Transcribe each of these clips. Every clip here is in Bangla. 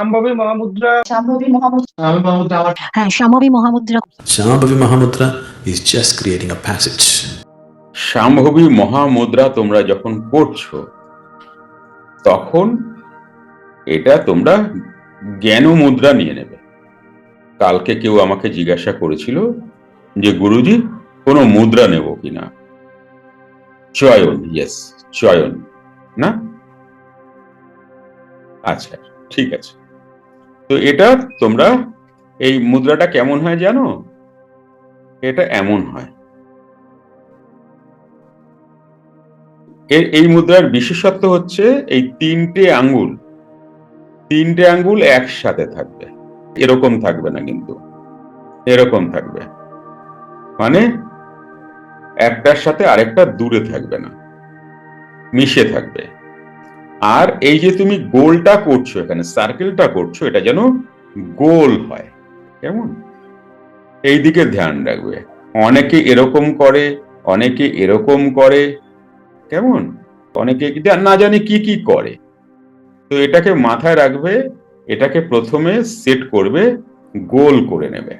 সম্ভাবী মহামুদ্রা। মহামুদ্রা। আমি মাহমুদ আমার হ্যাঁ সম্ভবী মহামুদ্রা। just creating a passage. সাম্ভবী মহামুদ্রা তোমরা যখন করছ তখন এটা তোমরা জ্ঞান মুদ্রা নিয়ে নেবে। কালকে কেউ আমাকে জিজ্ঞাসা করেছিল যে গুরুজি কোনো মুদ্রা নেব কিনা? চয়ন ইয়েস চয়ন। না? আচ্ছা ঠিক আছে। তো এটা তোমরা এই মুদ্রাটা কেমন হয় জানো? এটা এমন হয়। এর, এই মুদ্রার বিশেষত্ব হচ্ছে এই তিনটে আঙ্গুল তিনটে আঙ্গুল একসাথে থাকবে। এরকম থাকবে না কিন্তু। এরকম থাকবে। মানে একটার সাথে আরেকটা দূরে থাকবে না। মিশে থাকবে। আর এই যে তুমি গোলটা করছ এখানে সার্কেলটা করছ, এটা যেন গোল হয়। কেমন? এই দিকে ধ্যান রাখবে। অনেকে এরকম করে, অনেকে এরকম করে। কেমন? অনেকে না জানি কি কি করে। তো এটাকে মাথায় রাখবে, এটাকে প্রথমে সেট করবে, গোল করে নেবে।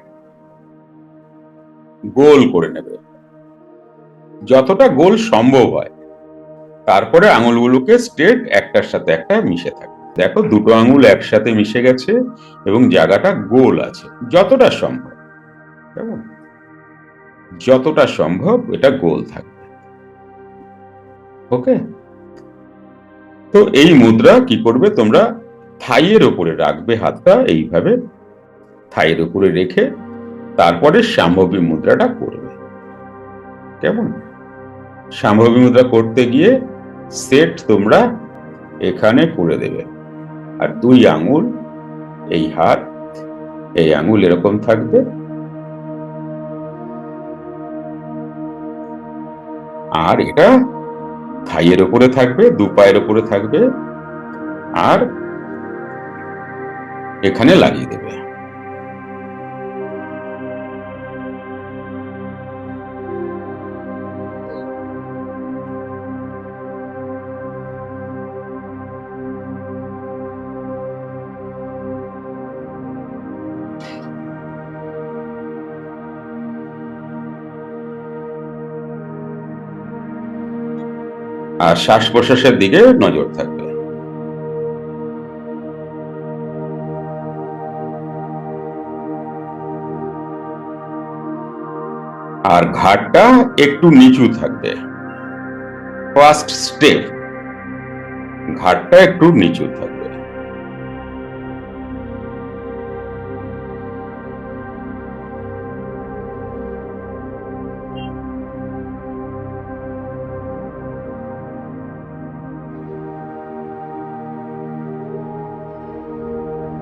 গোল করে নেবে। যতটা গোল সম্ভব হয়। তারপরে আঙুলগুলোকে স্ট্রেট একটার সাথে একটা মিশে থাকে। দেখো, দুটো আঙুল একসাথে মিশে গেছে এবং জায়গাটা গোল আছে, যতটা সম্ভব। কেমন? যতটা সম্ভব এটা গোল থাকবে। ওকে তো এই মুদ্রা কি করবে? তোমরা থাইয়ের উপরে রাখবে হাতটা, এইভাবে থাইয়ের উপরে রেখে তারপরে সম্ভবী মুদ্রাটা করবে। কেমন? সম্ভবী মুদ্রা করতে গিয়ে সেট তোমরা এখানে করে দেবে। আর দুই আঙুল, এই হাত, এই আঙুল এরকম থাকবে। আর এটা থাইয়ের উপরে থাকবে, দু পায়ের উপরে থাকবে। আর এখানে লাগিয়ে দেবে। শ্বাস প্রশ্বাসের দিকে নজর থাকবে। আর ঘাটটা একটু নিচু থাকবে। ফার্স্ট স্টেপ ঘাটটা একটু নিচু থাকবে।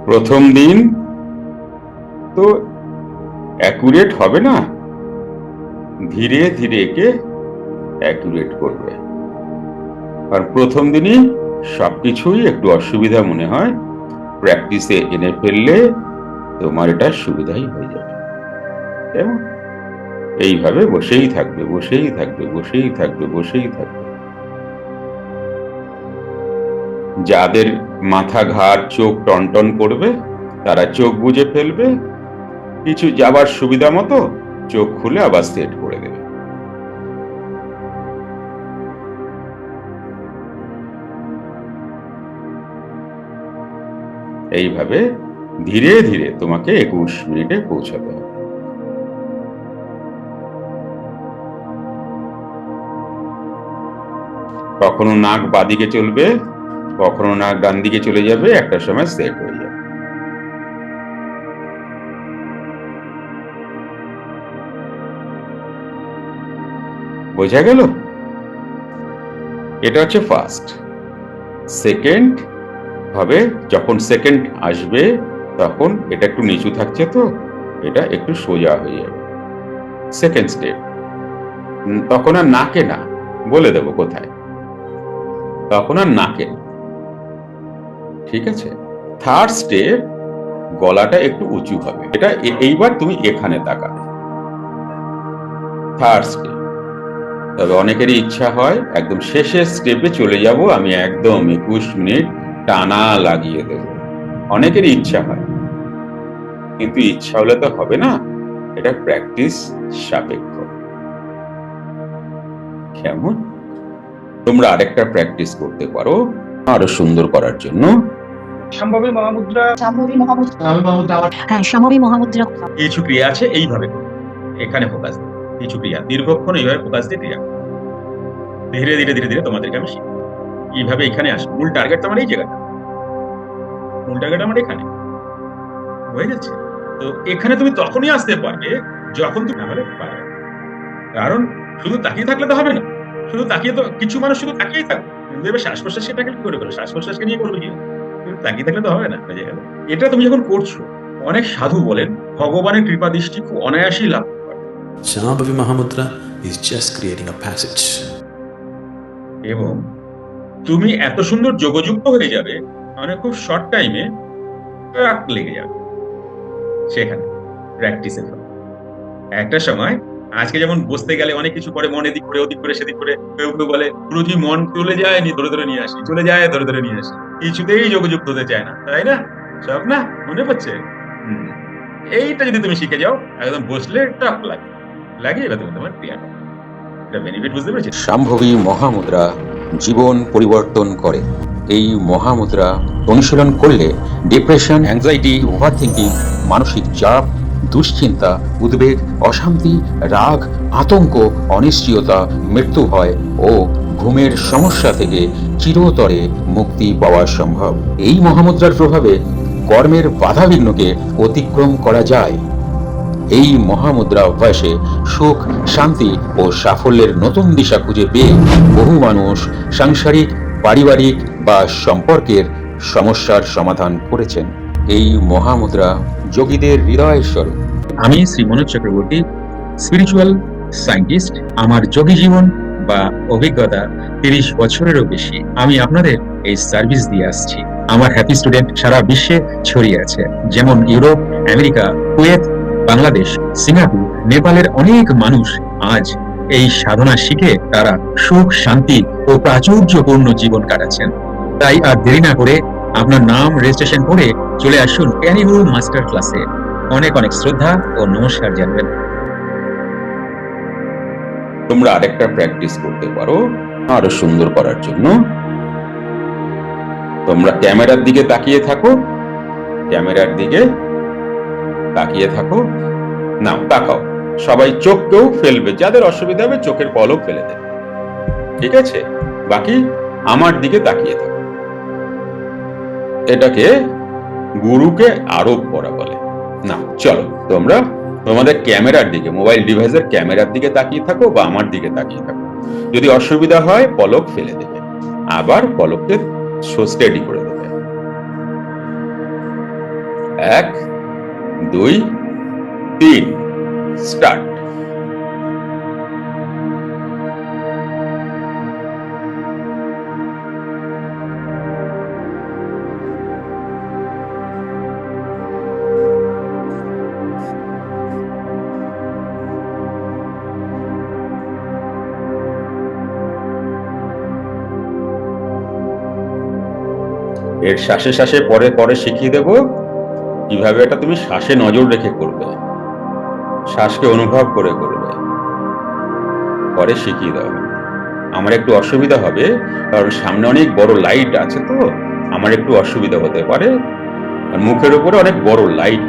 প্রথম দিন তো অ্যাকুরেট হবে না? ধীরে ধীরে একে অ্যাকুরেট করবে। আর প্রথম দিনই সব কিছুই একটু অসুবিধা মনে হয়। প্র্যাকটিসে এনে ফেললে তোমার এটা সুবিধাই হয়ে যাবে। কেমন এইভাবে বসেই থাকবে বসেই থাকবে বসেই থাকবে বসেই থাকবে। যাদের মাথা ঘাড়, চোখ টনটন করবে, তারা চোখ বুজে ফেলবে। কিছু যাবার সুবিধা মতো চোখ খুলে আবার সেট করে দেবে। এইভাবে ধীরে ধীরে তোমাকে একুশ মিনিটে পৌঁছাতে হবে। কখনো নাক বাদিকে চলবে কখনো না ডান দিকে চলে যাবে, একটা সময় সেট হয়ে যাবে। বোঝা গেল? এটা হচ্ছে ফার্স্ট সেকেন্ড হবে যখন সেকেন্ড আসবে, তখন এটা একটু নিচু থাকছে তো, এটা একটু সোজা হয়ে যাবে। সেকেন্ড স্টেপ তখন আর নাকে না, বলে দেবো কোথায়? তখন আর নাকে না। ঠিক আছে? থার্ড স্টেপ গলাটা একটু উঁচু হবে। এটা এইবার তুমি এখানে তাকাবে থার্ড স্টেপ তবে অনেকেরই ইচ্ছা হয় একদম শেষের স্টেপে চলে যাব, আমি একদম একুশ মিনিট টানা লাগিয়ে দেব। অনেকেরই ইচ্ছা হয়। কিন্তু ইচ্ছা হলে তো হবে না। এটা প্র্যাকটিস সাপেক্ষ। কেমন? তোমরা আরেকটা প্র্যাকটিস করতে পারো, আরও সুন্দর করার জন্য। সম্ভবী মহামুদ্রা। সম্ভবী মহামুদ্রা। হ্যাঁ সম্ভবী মহামুদ্রা। কিছু ক্রিয়া আছে এইভাবে। এখানে ফোকাস কিছু ক্রিয়া দীর্ঘক্ষণ এইভাবে ফোকাস দিয়ে ক্রিয়া। ধীরে ধীরে ধীরে ধীরে তোমাদেরকে আমি শিখি এইভাবে এখানে আসো। মূল টার্গেট আমার এই জায়গাটা। মূল টার্গেট আমার এখানে। হয়ে যাচ্ছে তো এখানে তুমি তখনই আসতে পারবে যখন তুমি হলে পারবে কারণ শুধু তাকিয়ে থাকলে তো হবে না। শুধু তাকিয়ে তো কিছু মানুষ শুধু তাকিয়েই থাকবে। কিন্তু এবার শ্বাস প্রশ্বাস সেটাকে কি করে করো শ্বাস প্রশ্বাসকে নিয়ে করবে কি? তাকিয়ে থাকলে তো হবে না হয়ে গেল এটা তুমি যখন করছ অনেক সাধু বলেন ভগবানের কৃপা দৃষ্টি খুব অনায়াসই লাভ পারে। Shambhavi Mahamudra is just creating a passage. এবং তুমি এত সুন্দর যোগযুক্ত হয়ে যাবে মানে খুব শর্ট টাইমে ট্রাক লেগে যাবে সেখানে প্র্যাকটিসের ফলে একটা সময় আজকে যেমন বসতে গেলে অনেক কিছু করে মন এদিক করে ওদিক করে সেদিক করে কেউ কেউ বলে গুরুজি মন চলে যায় নি ধরে ধরে নিয়ে আসি চলে যায় ধরে ধরে নিয়ে আসি কিছুতেই যোগাযোগ হতে চায় না, তাই না? সব না? মনে পড়ছে? এইটা যদি তুমি শিখে যাও, একদম বসলে টাফ লাগে। লাগে এবার তুমি তোমার করো। এটা বেনিফিট বুঝতে পেরেছি? শাম্ভবী মহামুদ্রা জীবন পরিবর্তন করে। এই মহামুদ্রা অনুশীলন করলে ডিপ্রেশন অ্যাংজাইটি ওভার থিঙ্কিং মানসিক চাপ, দুশ্চিন্তা, উদ্বেগ, অশান্তি, রাগ, আতঙ্ক, অনিশ্চয়তা, মৃত্যু হয় ও ঘুমের সমস্যা থেকে চিরতরে মুক্তি পাওয়া সম্ভব। এই মহামুদ্রার প্রভাবে কর্মের বাধাবিঘ্নকে অতিক্রম করা যায়। এই মহামুদ্রা অভ্যাসে সুখ, শান্তি ও সাফল্যের নতুন দিশা খুঁজে পেয়ে বহু মানুষ সাংসারিক, পারিবারিক বা সম্পর্কের সমস্যার সমাধান করেছেন। এই মহামুদ্রা যোগীদের হৃদয় স্বরূপ। আমি শ্রী মনোজ চক্রবর্তী স্পিরিচুয়াল সায়েন্টিস্ট আমার যোগী জীবন। বা অভিজ্ঞতা তিরিশ বছরেরও বেশি। আমি আপনাদের এই সার্ভিস দিয়ে আসছি। আমার হ্যাপি স্টুডেন্ট সারা বিশ্বে ছড়িয়ে আছে। যেমন Europe, America, Kuwait, Bangladesh, Singapore, নেপালের অনেক মানুষ আজ এই সাধনা শিখে তারা সুখ, শান্তি ও প্রাচুর্যপূর্ণ জীবন কাটাচ্ছেন। তাই আর দেরি না করে আপনার নাম রেজিস্ট্রেশন করে চলে আসুন ক্যানিগুরু মাস্টার ক্লাসে অনেক অনেক শ্রদ্ধা ও নমস্কার জানবেন। তোমরা আরেকটা প্র্যাকটিস করতে পারো আরও সুন্দর করার জন্য। তোমরা ক্যামেরার দিকে তাকিয়ে থাকো। ক্যামেরার দিকে তাকিয়ে থাকো। নাও, তাকাও। সবাই চোখকেও ফেলবে। যাদের অসুবিধা হবে চোখের পলক ফেলে দেবে। ঠিক আছে? বাকি আমার দিকে তাকিয়ে থাকো। এটাকে গুরুকে আরোপ করা বলে। না চলো, তোমরা তোমাদের ক্যামেরার দিকে, মোবাইল ডিভাইসের ক্যামেরার দিকে তাকিয়ে থাকো বা আমার দিকে তাকিয়ে থাকো। যদি অসুবিধা হয়, পলক ফেলে দেবে। আবার পলককে স্টেডি করে দেবে। এক, দুই, তিন স্টার্ট এর শ্বাসে শ্বাসে পরে পরে শিখিয়ে দেব কীভাবে এটা তুমি শ্বাসে নজর রেখে করবে। শ্বাসকে অনুভব করে করবে। পরে শিখিয়ে দেওয়া আমার একটু অসুবিধা হবে, কারণ সামনে অনেক বড় লাইট আছে তো, আমার একটু অসুবিধা হতে পারে। আর মুখের উপরে অনেক বড় লাইট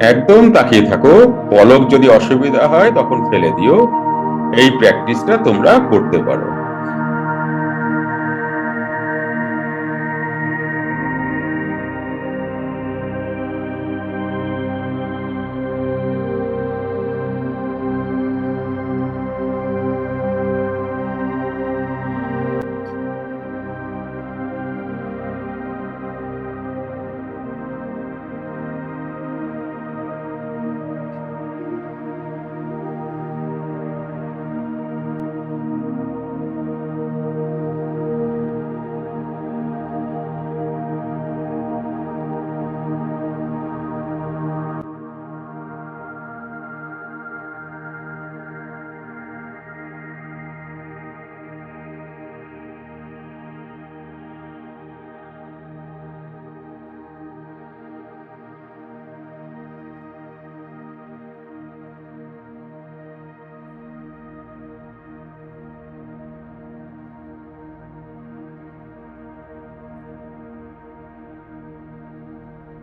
একদম তাকিয়ে থাকো। পলক যদি অসুবিধা হয়, তখন ফেলে দিও। এই প্র্যাকটিসটা তোমরা করতে পারো।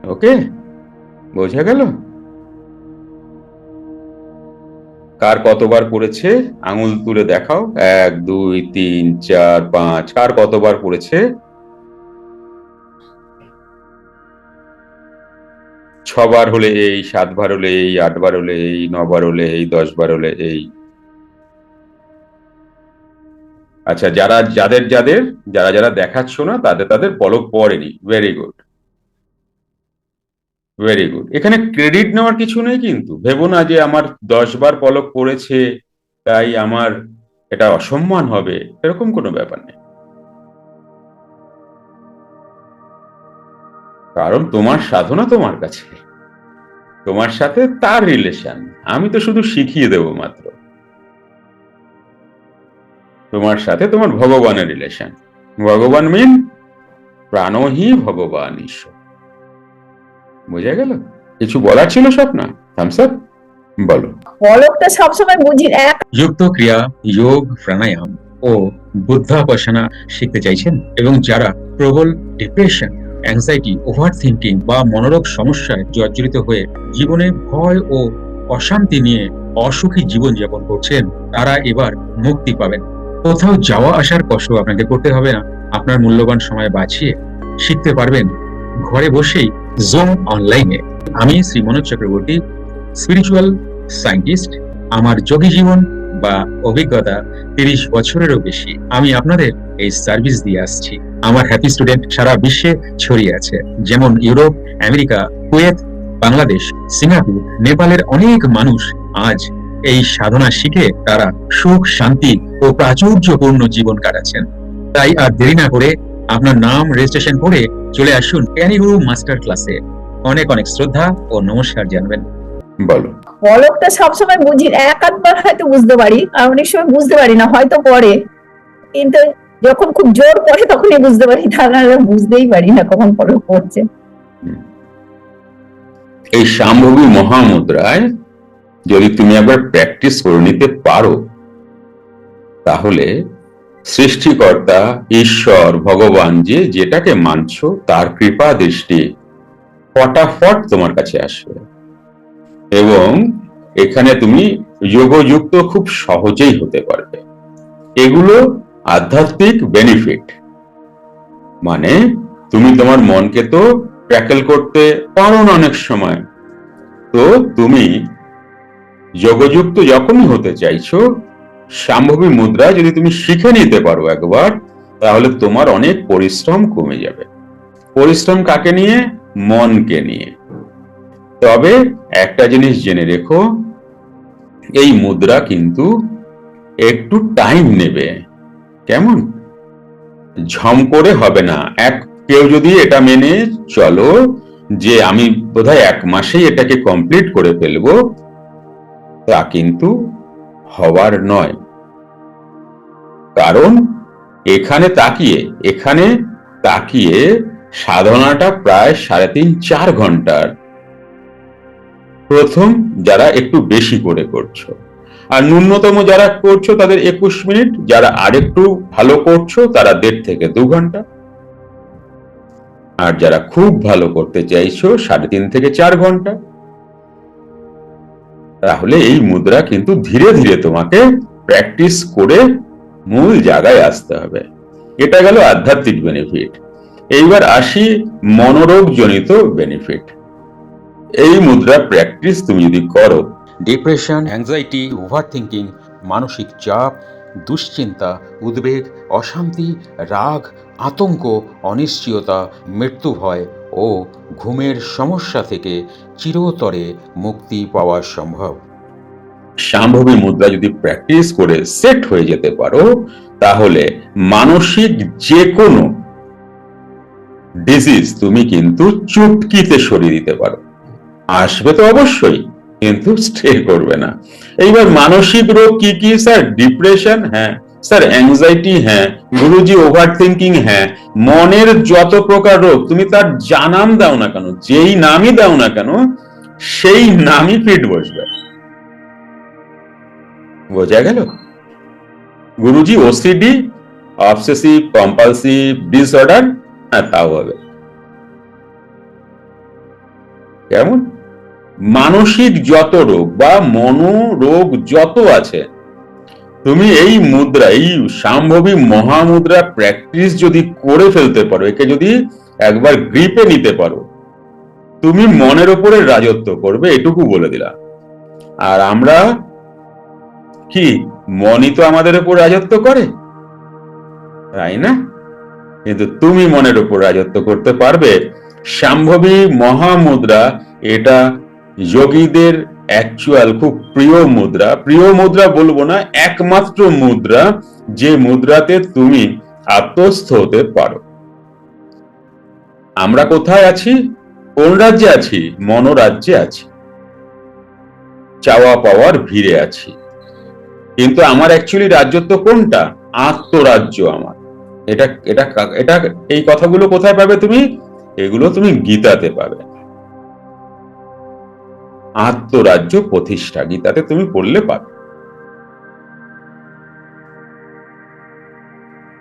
ওকে, বোঝা গেল। কার কতবার পড়েছে? আঙুল তুলে দেখাও। এক, দুই, তিন, চার, পাঁচ। কার কতবার পড়েছে? ছবার হলে এই, সাতবার হলে এই, আটবার হলে এই, নবার হলে এই, দশবার হলে এই। আচ্ছা যারা, যাদের যাদের, যারা যারা দেখাচ্ছ না, তাদের তাদের পলক পড়েনি। ভেরি গুড ভেরি গুড এখানে ক্রেডিট নেওয়ার কিছু নেই কিন্তু। ভেবো না যে আমার দশ বার পলক পড়েছে, তাই আমার এটা অসম্মান হবে, এরকম কোনো ব্যাপার নেই। কারণ তোমার সাধনা তোমার কাছে। তোমার সাথে তার রিলেশন আমি তো শুধু শিখিয়ে দেব মাত্র। তোমার সাথে তোমার ভগবানের রিলেশন ভগবান মিন প্রাণহি ভগবান ঈশ্বর। বোঝা গেল? কিছু বলার ছিল স্বপ্না থামস আপ বলো। পলকটা সবসময় বুঝি এক যুক্ত ক্রিয়া যোগ প্রাণায়াম ও বুদ্ধাপাসনা শিখতে চাইছেন এবং যারা প্রবল ডিপ্রেশন অ্যাংজাইটি ওভার থিঙ্কিং বা মনোরোগ সমস্যায় জর্জরিত হয়ে জীবনে ভয় ও অশান্তি নিয়ে অসুখী জীবন যাপন করছেন তারা এবার মুক্তি পাবেন। কোথাও যাওয়া আসার কষ্ট আপনাকে করতে হবে না। আপনার মূল্যবান সময় বাঁচিয়ে শিখতে পারবেন ঘরে বসেই জুম অনলাইনে আমি শ্রী মনোজ চক্রবর্তী স্পিরিচুয়াল সায়েন্টিস্ট আমার যোগী জীবন বা অভিজ্ঞতা তিরিশ বছরেরও বেশি আমি আপনাদের এই সার্ভিস দিয়ে আসছি। আমার হ্যাপি স্টুডেন্ট সারা বিশ্বে ছড়িয়ে আছে, যেমন Europe, America, Kuwait, Bangladesh, Singapore, নেপালের অনেক মানুষ আজ এই সাধনা শিখে তারা সুখ, শান্তি ও প্রাচুর্যপূর্ণ জীবন কাটাচ্ছেন। তাই আর দেরি না করে আপনার নাম রেজিস্ট্রেশন করে চলে আসুন জ্ঞানীগুরু মাস্টার ক্লাসে অনেক অনেক শ্রদ্ধা ও নমস্কার জানবেন। বলো। পলকটা সবসময় বুঝি এক আধবার হয়তো বুঝতে পারি আর অনেক সময় বুঝতে পারি না হয়তো পরে কিন্তু যখন খুব জোর পড়ে তখনই বুঝতে পারি তা নাহলে বুঝতেই পারি না কখন পলক পড়ছে। এই সাম্ভবী মহামুদ্রায় যদি তুমি একবার প্র্যাকটিস করে নিতে পারো তাহলে সৃষ্টিকর্তা, ঈশ্বর, ভগবান যে যেটাকে মানছো, তার কৃপা দৃষ্টি ফটাফট তোমার কাছে আসবে। এবং এখানে তুমি যোগযুক্ত খুব সহজেই হতে পারবে। এগুলো আধ্যাত্মিক বেনিফিট মানে তুমি তোমার মনকে তো ট্যাকেল করতে পারো না অনেক সময়। তো তুমি যোগযুক্ত যখনই হতে চাইছো সাম্ভবী মুদ্রা যদি তুমি শিখে নিতে পারো একবার, তাহলে তোমার অনেক পরিশ্রম কমে যাবে। পরিশ্রম কাকে নিয়ে? মনকে নিয়ে। তবে একটা জিনিস জেনে রেখো, এই মুদ্রা কিন্তু একটু টাইম নেবে। কেমন? ঝম করে হবে না। এক, কেউ যদি এটা মেনে চলো যে আমি বোধহয় এক মাসেই এটাকে কমপ্লিট করে ফেলব, তা কিন্তু হওয়ার নয়। কারণ এখানে তাকিয়ে এখানে তাকিয়ে সাধনাটা প্রায় সাড়ে তিন, চার ঘণ্টার। প্রথম যারা একটু বেশি করে করছ। আর ন্যূনতম যারা করছ তাদের একুশ মিনিট, যারা আরেকটু ভালো করছ তারা দেড় থেকে দু ঘণ্টা। আর যারা খুব ভালো করতে চাইছো, সাড়ে তিন থেকে চার ঘণ্টা। তাহলে এই মুদ্রা কিন্তু ধীরে ধীরে তোমাকে প্র্যাকটিস করে মূল জায়গায় আসতে হবে। এটা গেল আধ্যাত্মিক বেনিফিট এইবার আসি মনোরোগ জনিত বেনিফিট এই মুদ্রা প্র্যাকটিস তুমি যদি করো ডিপ্রেশন অ্যাংজাইটি ওভার থিঙ্কিং মানসিক চাপ, দুশ্চিন্তা, উদ্বেগ, অশান্তি, রাগ, আতঙ্ক, অনিশ্চয়তা, মৃত্যু ভয় ও ঘুমের সমস্যা থেকে চিরতরে মুক্তি পাওয়া সম্ভব। সাম্ভবী মুদ্রা যদি প্র্যাকটিস করে সেট হয়ে যেতে পারো, তাহলে মানসিক যে কোনো ডিজিজ তুমি কিন্তু চুটকিতে সরিয়ে দিতে পারো। আসবে তো অবশ্যই, কিন্তু স্টে করবে না। এইবার মানসিক রোগ কি কি স্যার ডিপ্রেশন হ্যাঁ। স্যার অ্যাংজাইটি হ্যাঁ গুরুজি ওভার থিঙ্কিং হ্যাঁ মনের যত প্রকার রোগ, তুমি তার জানাম দাও না কেন, যেই নামই দাও না কেন, সেই নামই ফিট বসবে। বোঝা গেল? Guruji OCD obsessive compulsive disorder হ্যাঁ তাও হবে। কেমন? মানসিক যত রোগ বা মনোরোগ যত আছে তুমি এই মুদ্রা, এই সাম্ভবী মহামুদ্রা প্র্যাকটিস যদি করে ফেলতে পারো, একে যদি একবার গ্রিপে নিতে পারো, তুমি মনের ওপরে রাজত্ব করবে, এটুকু বলে দিলাম। আর আমরা কি, মনই তো আমাদের উপর রাজত্ব করে? তাই না? কিন্তু তুমি মনের উপর রাজত্ব করতে পারবে। সম্ভবী মহামুদ্রা, এটা যোগীদের অ্যাকচুয়াল খুব প্রিয় মুদ্রা। প্রিয় মুদ্রা বলব না, একমাত্র মুদ্রা যে মুদ্রাতে তুমি আত্মস্থ হতে পারো। আমরা কোথায় আছি? কোন রাজ্যে আছি? মনোরাজ্যে আছি। চাওয়া পাওয়ার ভিড়ে আছি। কিন্তু আমার অ্যাকচুয়ালি রাজ্যত্ব কোনটা? আত্মরাজ্য আমার। এটা এটা এটা, এই কথাগুলো কোথায় পাবে তুমি? এগুলো তুমি গীতাতে পাবে। আত্মরাজ্য প্রতিষ্ঠা। গীতাতে তুমি পড়লে পাবে।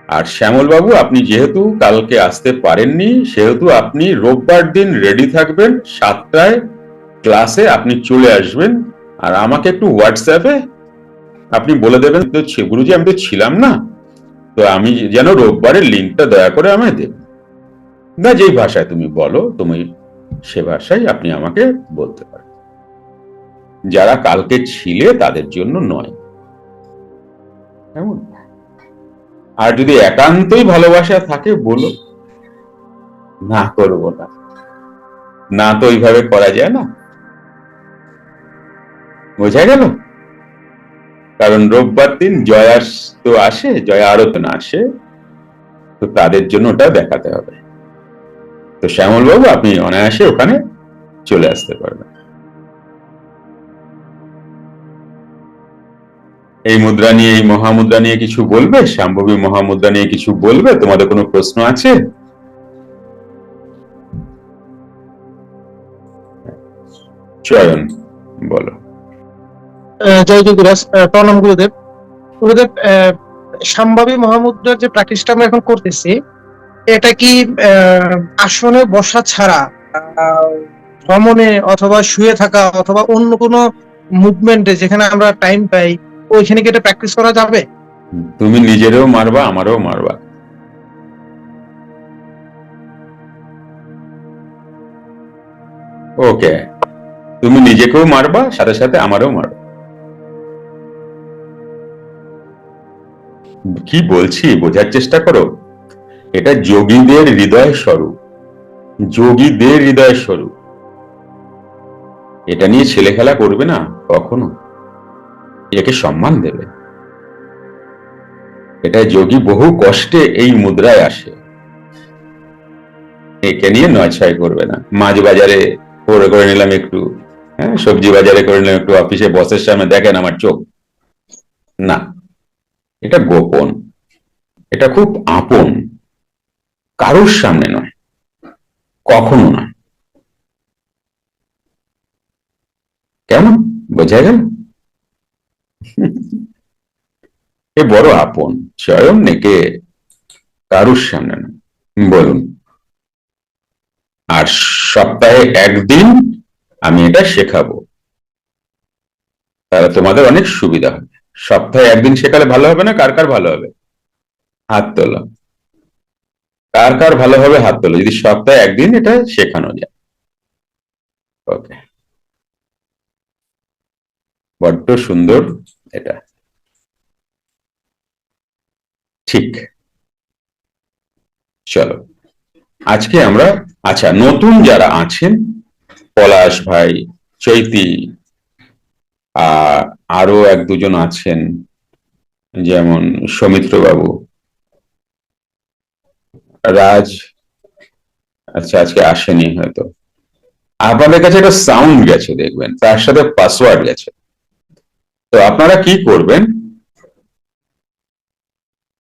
আর শ্যামল বাবু আপনি যেহেতু কালকে আসতে পারেননি, সেহেতু আপনি রোববার দিন রেডি থাকবেন, সাতটায় ক্লাসে আপনি চলে আসবেন। আর আমাকে একটু হোয়াটসঅ্যাপে আপনি বলে দেবেন, তো গুরুজি, আমি তো ছিলাম না। তো আমি যেন রোববারের লিঙ্কটা দয়া করে আমায় দেব না, যেই ভাষায় তুমি বলো, তুমি সে ভাষায় আপনি আমাকে বলতে যারা কালকে ছিলে তাদের জন্য নয়। কেমন আর যদি একান্তই ভালোবাসা থাকে বলো। না করব না। না তো ওইভাবে করা যায় না। বোঝা গেল? কারণ রোববার দিন জয়াস তো আসে জয়া আরতনা আসে তো তাদের জন্য ওটা দেখাতে হবে। তো শ্যামল বাবু আপনি অনায়াসে ওখানে চলে আসতে পারবেন। এই মুদ্রা নিয়ে, এই মহামুদ্রা নিয়ে কিছু বলবে? শাম্ভবী মহামুদ্রা নিয়ে কিছু বলবে? তোমাদের কোনো প্রশ্ন আছে? চয়ন, বলো। জয় যোগীরাজ প্রণাম গুরুদেব। গুরুদেব সম্ভাবী মহামুদ্রার যে প্র্যাকটিসটা আমরা এখন করতেছি, এটা কি আসনে বসা ছাড়া ভ্রমণে অথবা শুয়ে থাকা অথবা অন্য কোনো মুভমেন্টে যেখানে আমরা টাইম পাই ওইখানে কি এটা প্র্যাকটিস করা যাবে? তুমি নিজেরও মারবা, আমারও মারবা। ওকে। তুমি নিজেকেও মারবা, সাথে সাথে আমারও মারবা। কি বলছি, বোঝার চেষ্টা করো। এটা যোগীদের হৃদয় স্বরূপ। যোগীদের হৃদয় স্বরূপ। এটা নিয়ে ছেলে খেলা করবে না কখনো? একে সম্মান দেবে। এটা যোগী বহু কষ্টে এই মুদ্রায় আসে। একে নিয়ে নয় ছয় করবে না। মাছ বাজারে করে করে নিলাম একটু হ্যাঁ সবজি বাজারে করে নিলাম একটু, অফিসে বসের সামনে দেখেন আমার চোখ। না, এটা গোপন। এটা খুব আপন। কারোর সামনে নয়। কখনো নয়। কেন? বোঝা গেল? এ বড় আপন, স্বয়ং নেকে কারুর সামনে না। বলুন, আর সপ্তাহে একদিন আমি এটা শেখাবো। তাহলে তোমাদের অনেক সুবিধা হবে। সপ্তাহে একদিন শেখালে ভালো হবে না? কার কার ভালো হবে? হাত তোলো। কার কার ভালো হবে? হাত তোলো। যদি সপ্তাহে একদিন এটা শেখানো যায়। ওকে বড্ড সুন্দর এটা। ঠিক। চলো। আজকে আমরা আচ্ছা নতুন যারা আছেন, পলাশ ভাই, চৈতি আর এক দুজন আছেন, যেমন সৌমিত্র বাবু রাজ আচ্ছা আজকে আসেনি হয়তো। আপনাদের কাছে একটা সাউন্ড গেছে, দেখবেন। তার সাথে পাসওয়ার্ড গেছে। তো আপনারা কি করবেন?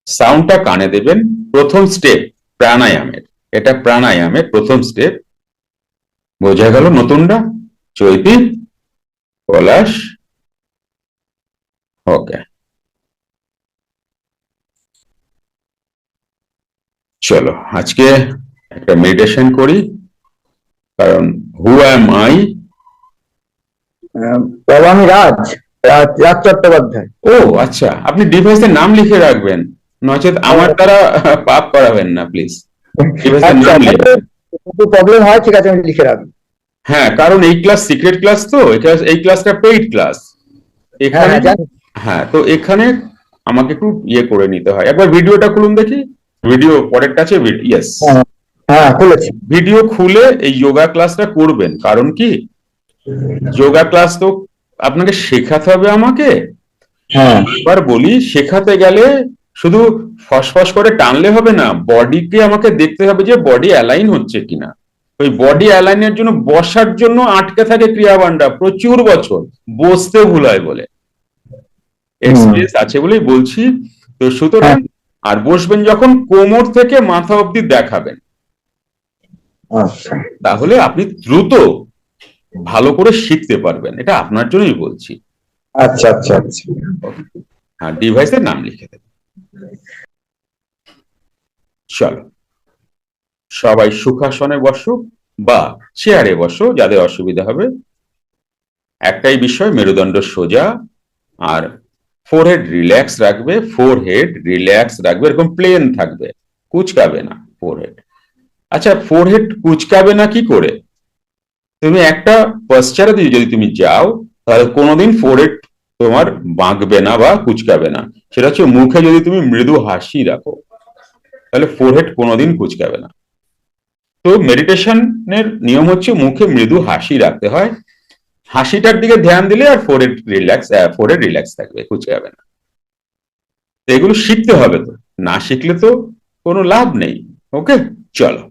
সাউন্ডটা কানে দেবেন। প্রথম স্টেপ প্রাণায়ামের। এটা প্রাণায়ামের প্রথম স্টেপ বোঝা গেল নতুনটা? চৈতি, পলাশ। ওকে চলো, আজকে একটা মেডিটেশন করি। কারণ হু অ্যাম আই বাবা আমি রাজ। রাজ চট্টোপাধ্যায়। ও আচ্ছা। আপনি ডিভাইসের নাম লিখে রাখবেন। নচেত আমার দ্বারা পাপ করাবেন না প্লিজ রাখবেন। প্রবলেম হয় ঠিক আছে আমি লিখে রাখব। হ্যাঁ কারণ এই ক্লাস সিক্রেট ক্লাস তো এই ক্লাস- এই ক্লাসটা পেইড ক্লাস এখানে হ্যাঁ তো এখানে আমাকে একটু ইয়ে করে নিতে হয়। একবার ভিডিওটা খুলুন দেখি। ভিডিও পরেরটা আছে ইয়েস। হ্যাঁ খুলেছি। ভিডিও খুলে এই যোগা ক্লাসটা করবেন। কারণ কি? যোগা ক্লাস তো আপনাকে শেখাতে হবে আমাকে? হ্যাঁ। এবার বলি শেখাতে গেলে শুধু ফসফস করে টানলে হবে না বডিকে আমাকে দেখতে হবে যে বডি অ্যালাইন হচ্ছে কিনা। ওই বডি অ্যালাইনের জন্য বসার জন্য আটকে থাকে ক্রিয়াবানটা প্রচুর বছর বসতে ভুল হয় বলে এক্সপিরিয়েন্স আছে বলেই বলছি। তো সুতরাং আর বসবেন যখন কোমর থেকে মাথা অবধি দেখাবেন। আচ্ছা। তাহলে আপনি দ্রুত ভালো করে শিখতে পারবেন এটা আপনার জন্যই বলছি। আচ্ছা আচ্ছা আচ্ছা। আর ডিভাইসের নাম লিখে দেবেন চলো। সবাই সুখাসনে বসো বা চেয়ারে বসো যাদের অসুবিধা হবে। একটাই বিষয় মেরুদণ্ড সোজা আর ফোরহেড রিল্যাক্স রাখবে ফোরহেড রিল্যাক্স রাখবে এরকম প্লেন থাকবে। কুচকাবে না ফোরহেড আচ্ছা ফোরহেড কুচকাবে না কি করে? তুমি একটা পশ্চারে যদি তুমি যাও, তাহলে কোনোদিন ফোরহেড তোমার বাঁকবে না বা কুচকাবে না। সেটা হচ্ছে মুখে যদি তুমি মৃদু হাসি রাখো, তাহলে ফোরহেড কোনোদিন কুচকাবে না। তো মেডিটেশনের নিয়ম হচ্ছে মুখে মৃদু হাসি রাখতে হয়। হাসিটার দিকে ধ্যান দিলে আর ফোরহেড রিল্যাক্স ফোরহেড রিল্যাক্স থাকবে, কুচকাবে না। এগুলো শিখতে হবে তো। না শিখলে তো কোনো লাভ নেই। ওকে চলো।